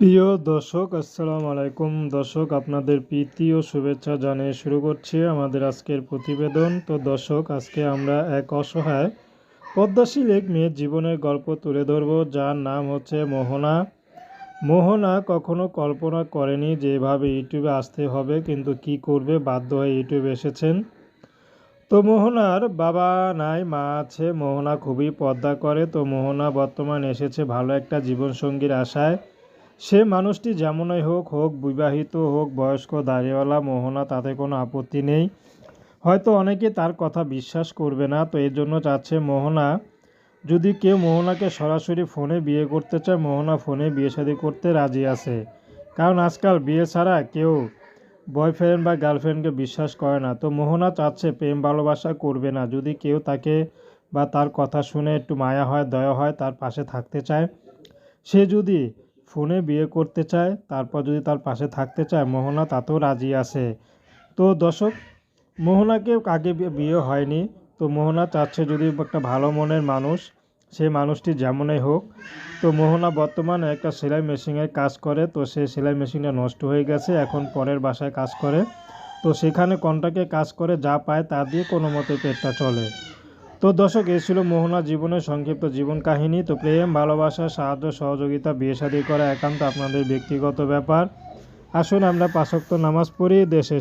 প্রিয় দর্শক, আসসালামু আলাইকুম। দর্শক, আপনাদের প্রীতি ও শুভেচ্ছা জানিয়ে শুরু করছি আমাদের আজকের প্রতিবেদন। তো দর্শক, আজকে আমরা এক অসহায়, পদ্মাশীল এক মেয়ের জীবনের গল্প তুলে ধরব, যার নাম হচ্ছে মোহনা। মোহনা কখনো কল্পনা করেনি যে এভাবে ইউটিউবে আসতে হবে, কিন্তু কি করবে, বাধ্য হয়ে ইউটিউবে এসেছেন। তো মোহনার বাবা নাই, মা আছে, মোহনা খুবই পদ্মা করে। তো মোহনা বর্তমানে এসেছে ভালো একটা জীবনসঙ্গীর আশায়। সে মানুষটি যেমনই হোক হোক বিবাহিত হোক, বয়স্ক, দাড়িওয়ালা, মোহনা, তাতে কোনো আপত্তি নেই। হয়তো অনেকে তার কথা বিশ্বাস করবে না, তো এর জন্য চাচ্ছে মোহনা, যদি কেউ মোহনাকে সরাসরি ফোনে বিয়ে করতে চায়, মোহনা ফোনে বিয়ে শাদী করতে রাজি আছে। কারণ আজকাল বিয়ে ছাড়া কেউ বয়ফ্রেন্ড বা গার্লফ্রেন্ডকে বিশ্বাস করে না। তো মোহনা চাচ্ছে প্রেম ভালোবাসা করবে না। যদি কেউ তাকে বা তার কথা শুনে একটু মায়া হয়, দয়া হয়, তার পাশে থাকতে চায়, সে যদি ফোনে বিয়ে করতে চায়, তারপর যদি তার পাশে থাকতে চায়, মোহনা তাতেও রাজি আছে। তো দর্শক, মোহনাকে আগে বিয়ে হয়নি। তো মোহনা চাচ্ছে যদি একটা ভালো মনের মানুষ সেই মানুষটি যেমনই হোক। তো মোহনা বর্তমানে একটা সেলাই মেশিনের কাজ করে, তো সে সেলাই মেশিনটা নষ্ট হয়ে গেছে, এখন পরের বাসায় কাজ করে। তো সেখানে কন্ট্রাক্টে কাজ করে, যা পায় তা দিয়ে কোনো মতে পেটটা চলে। তো দর্শক এ ছিল মোহনার জীবনের সংক্ষিপ্ত জীবন কাহিনী। তো প্রেম, ভালোবাসা, সাহায্য, সহযোগিতা, বিয়ে শাদী করা একান্ত আপনাদের ব্যক্তিগত ব্যাপার। আসুন আমরা পাশক্ত নামাজ পড়ি, দেশে